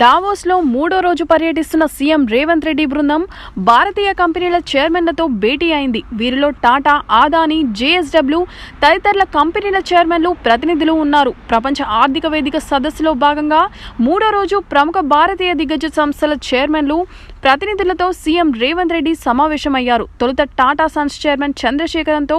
దావోస్లో మూడో రోజు పర్యటిస్తున్న సీఎం రేవంత్ రెడ్డి బృందం భారతీయ కంపెనీల చైర్మన్లతో భేటీ అయింది. వీరిలో టాటా ఆదాని జేఎస్డబ్ల్యూ తదితరుల కంపెనీల చైర్మన్లు ప్రతినిధులు ఉన్నారు. ప్రపంచ ఆర్థిక వేదిక సదస్సులో భాగంగా మూడో రోజు ప్రముఖ భారతీయ దిగ్గజ సంస్థల చైర్మన్లు ప్రతినిధులతో సీఎం రేవంత్ రెడ్డి సమావేశమయ్యారు. తొలుత టాటా సన్స్ చైర్మన్ చంద్రశేఖరంతో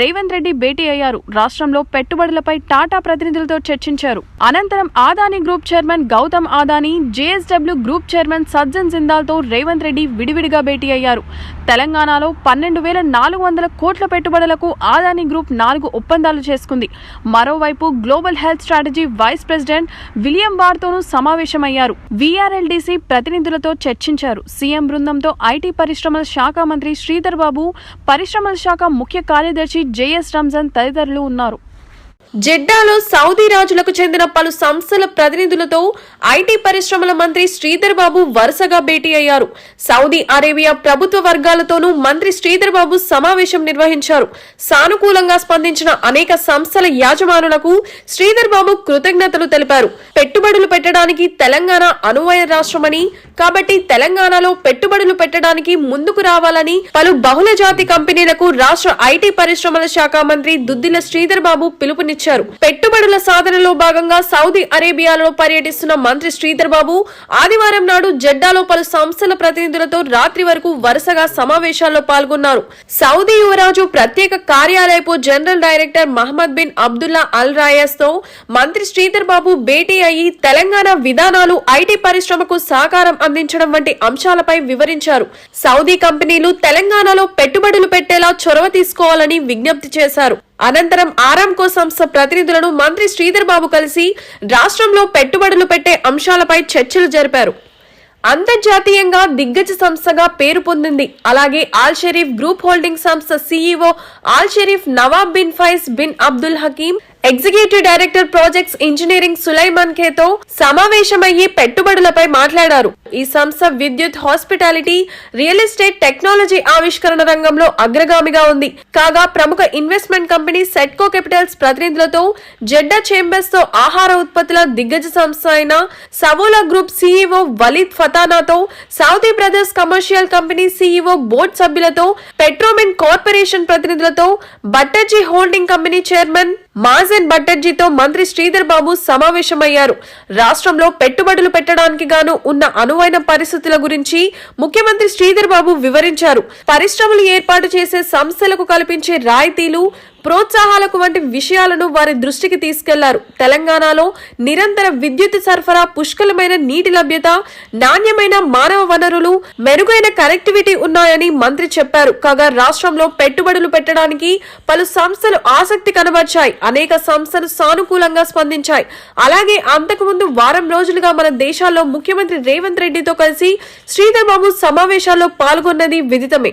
రేవంత్ రెడ్డి భేటీ అయ్యారు. రాష్ట్రంలో పెట్టుబడులపై టాటా ప్రతినిధులతో చర్చించారు. అనంతరం Adani group chairman Gautam Adani JSW group chairman Sajjan జిందాల్తో Revanth Reddy విడివిడిగా భేటీ అయ్యారు. తెలంగాణలో పన్నెండు వేల నాలుగు వందల కోట్ల పెట్టుబడులకు ఆదాని గ్రూప్ నాలుగు ఒప్పందాలు చేసుకుంది. మరోవైపు global health strategy vice president William బార్తోనూ సమావేశమయ్యారు. వీఆర్ఎల్డీసీ ప్రతినిధులతో చర్చించారు. సీఎం బృందంతో ఐటీ పరిశ్రమల శాఖ మంత్రి శ్రీధర్ బాబు పరిశ్రమల శాఖ ముఖ్య కార్యదర్శి జేఎస్ రంజన్ తదితరులు ఉన్నారు. జెడ్డాలో సౌదీ రాజులకు చెందిన పలు సంస్థల ప్రతినిధులతో ఐటీ పరిశ్రమల మంత్రి శ్రీధర్ బాబు వరుసగా భేటీ అయ్యారు. సౌదీ అరేబియా ప్రభుత్వ వర్గాలతోనూ మంత్రి శ్రీధర్ బాబు సమావేశం నిర్వహించారు. సానుకూలంగా స్పందించిన అనేక సంస్థల యాజమానులకు శ్రీధర్ బాబు కృతజ్ఞతలు తెలిపారు. పెట్టుబడులు పెట్టడానికి తెలంగాణ అనువయ రాష్ట్రమని కాబట్టి తెలంగాణలో పెట్టుబడులు పెట్టడానికి ముందుకు రావాలని పలు బహుళజాతి కంపెనీలకు రాష్ట్ర ఐటీ పరిశ్రమల శాఖ మంత్రి దుద్దిల శ్రీధర్ బాబు పిలుపునిచ్చారు. పెట్టుబడుల సాధనలో భాగంగా సౌదీ అరేబియాలో పర్యటిస్తున్న మంత్రి శ్రీధర్ బాబు ఆదివారం నాడు జెడ్డాలో పలు సంస్థల ప్రతినిధులతో రాత్రి వరకు వరుసగా సమావేశాల్లో పాల్గొన్నారు. సౌదీ యువరాజు ప్రత్యేక కార్యాలయపు general director Mohammed bin Abdullah Al రాయస్తో మంత్రి శ్రీధర్ బాబు భేటీ అయ్యి తెలంగాణ విధానాలు ఐటీ పరిశ్రమకు సహకారం అందించడం వంటి అంశాలపై వివరించారు. సౌదీ కంపెనీలు తెలంగాణలో పెట్టుబడులు పెట్టేలా చొరవ తీసుకోవాలని విజ్ఞప్తి చేశారు. అనంతరం ఆరాంకో సంస్థ ప్రతినిధులను మంత్రి శ్రీధర్ బాబు కలిసి రాష్ట్రంలో పెట్టుబడులు పెట్టే అంశాలపై చర్చలు జరిపారు. అంతర్జాతీయంగా దిగ్గజ సంస్థగా పేరు పొందింది. అలాగే ఆల్ షరీఫ్ గ్రూప్ హోల్డింగ్ సంస్థ CEO Al Sharif Nawab bin Faiz bin Abdul Hakim executive director projects engineering Sulaiman ఖేతో సమావేశమయ్యి పెట్టుబడులపై మాట్లాడారు. ఈ సంస్థ విద్యుత్ హాస్పిటాలిటీ రియల్ ఎస్టేట్ టెక్నాలజీ ఆవిష్కరణ రంగంలో అగ్రగామిగా ఉంది. కాగా ప్రముఖ ఇన్వెస్ట్మెంట్ కంపెనీ సెట్కో కెపిటల్స్ ప్రతినిధులతో జెడ్డా చేంబర్స్తో ఆహార ఉత్పత్తుల దిగ్గజ సంస్థ అయిన Savola group CEO Walid ఫతానాతో Saudi Brothers commercial company CEO board సభ్యులతో పెట్రోమెన్ కార్పొరేషన్ ప్రతినిధులతో Batterjee holding company chairman Mazen బట్టర్జీతో మంత్రి శ్రీధర్ బాబు సమావేశమయ్యారు. రాష్ట్రంలో పెట్టుబడులు పెట్టడానికి గాను ఉన్న అనువైన పరిస్థితుల గురించి ముఖ్యమంత్రి శ్రీధర్ బాబు వివరించారు. పరిశ్రమలు ఏర్పాటు చేసే సంస్థలకు కల్పించే రాయితీలు ప్రోత్సాహాలకు వంటి విషయాలను వారి దృష్టికి తీసుకెళ్ళారు. తెలంగాణలో నిరంతర విద్యుత్ సరఫరా పుష్కలమైన నీటి లభ్యత నాణ్యమైన మానవ వనరులు మెరుగైన కనెక్టివిటీ ఉన్నాయని మంత్రి చెప్పారు. కాగా రాష్ట్రంలో పెట్టుబడులు పెట్టడానికి పలు సంస్థలు ఆసక్తి కనబర్చాయి. అనేక సంస్థలు సానుకూలంగా స్పందించాయి. అలాగే అంతకుముందు వారం రోజులుగా మన దేశాల్లో ముఖ్యమంత్రి రేవంత్ రెడ్డితో కలిసి శ్రీధర్ బాబు సమావేశాల్లో పాల్గొన్నది విదితమే.